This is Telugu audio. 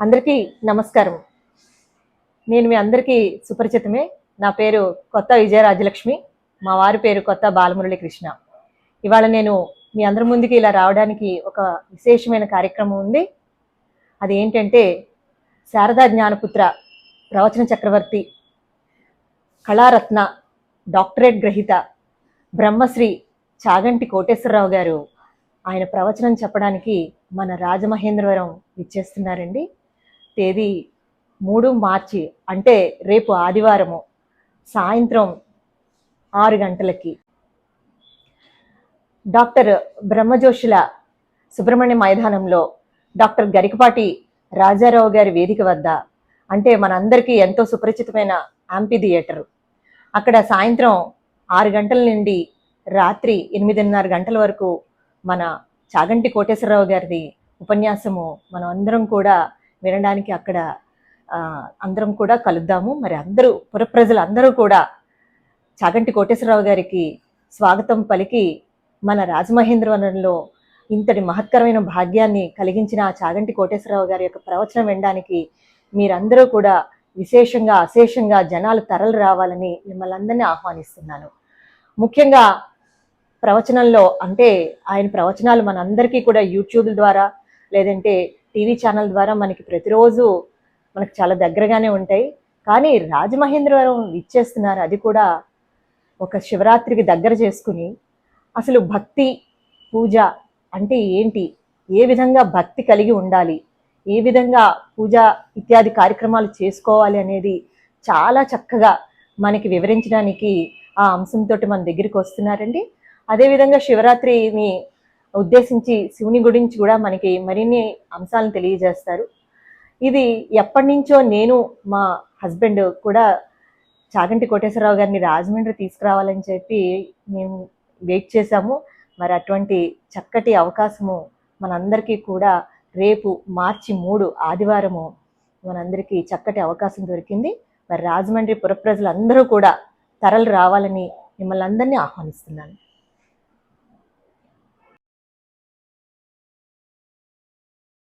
అందరికీ నమస్కారం. నేను మీ అందరికీ సుపరిచితమే. నా పేరు కొత్త విజయ రాజలక్ష్మి మా వారి పేరు కొత్త బాలమురళి కృష్ణ. ఇవాళ నేను మీ అందరి ముందుకి ఇలా రావడానికి ఒక విశేషమైన కార్యక్రమం ఉంది. అది ఏంటంటే శారదా జ్ఞానపుత్ర ప్రవచన చక్రవర్తి కళారత్న డాక్టరేట్ గ్రహీత బ్రహ్మశ్రీ చాగంటి కోటేశ్వరరావు గారు ఆయన ప్రవచనం చెప్పడానికి మన రాజమహేంద్రవరం ఇచ్చేస్తున్నారండి తేదీ మూడు మార్చి అంటే రేపు ఆదివారము సాయంత్రం ఆరు గంటలకి. డాక్టర్ బ్రహ్మజోషుల సుబ్రహ్మణ్య మైదానంలో డాక్టర్ గరికపాటి రాజారావు గారి వేదిక వద్ద అంటే మనందరికీ ఎంతో సుపరిచితమైన యాంపీ థియేటర్. అక్కడ సాయంత్రం ఆరు గంటల నుండి రాత్రి ఎనిమిదిన్నర గంటల వరకు మన చాగంటి కోటేశ్వరరావు గారిది ఉపన్యాసము మనం అందరం కూడా వినడానికి అక్కడ అందరం కూడా కలుద్దాము. మరి అందరూ పురప్రజలు అందరూ కూడా చాగంటి కోటేశ్వరరావు గారికి స్వాగతం పలికి మన రాజమహేంద్రవనంలో ఇంతటి మహత్కరమైన భాగ్యాన్ని కలిగించిన ఆ చాగంటి కోటేశ్వరరావు గారి యొక్క ప్రవచనం వినడానికి మీరందరూ కూడా విశేషంగా అశేషంగా జనాలు తరలి రావాలని మిమ్మల్ని అందరినీ ఆహ్వానిస్తున్నాను. ముఖ్యంగా ప్రవచనంలో అంటే ఆయన ప్రవచనాలు మనందరికీ కూడా యూట్యూబ్ ద్వారా లేదంటే టీవీ ఛానల్ ద్వారా మనకి ప్రతిరోజు మనకు చాలా దగ్గరగానే ఉంటాయి. కానీ రాజమహేంద్రవరం ఇచ్చేస్తున్నారు అది కూడా ఒక శివరాత్రికి దగ్గర చేసుకుని అసలు భక్తి పూజ అంటే ఏంటి? ఏ విధంగా భక్తి కలిగి ఉండాలి? ఏ విధంగా పూజ ఇత్యాది కార్యక్రమాలు చేసుకోవాలి అనేది చాలా చక్కగా మనకి వివరించడానికి ఆ అంశంతో మన దగ్గరికి వస్తున్నారండి. అదేవిధంగా శివరాత్రిని ఉద్దేశించి శివుని గురించి కూడా మనకి మరిన్ని అంశాలను తెలియజేస్తారు. ఇది ఎప్పటి నుంచో నేను మా హస్బెండ్ కూడా చాగంటి కోటేశ్వరరావు గారిని రాజమండ్రి తీసుకురావాలని చెప్పి మేము వెయిట్ చేశాము. మరి అటువంటి చక్కటి అవకాశము మనందరికీ కూడా రేపు మార్చి మూడు ఆదివారము మనందరికీ చక్కటి అవకాశం దొరికింది. మరి రాజమండ్రి పురప్రజలందరూ కూడా తరలి రావాలని మిమ్మల్ని అందరినీ ఆహ్వానిస్తున్నాను.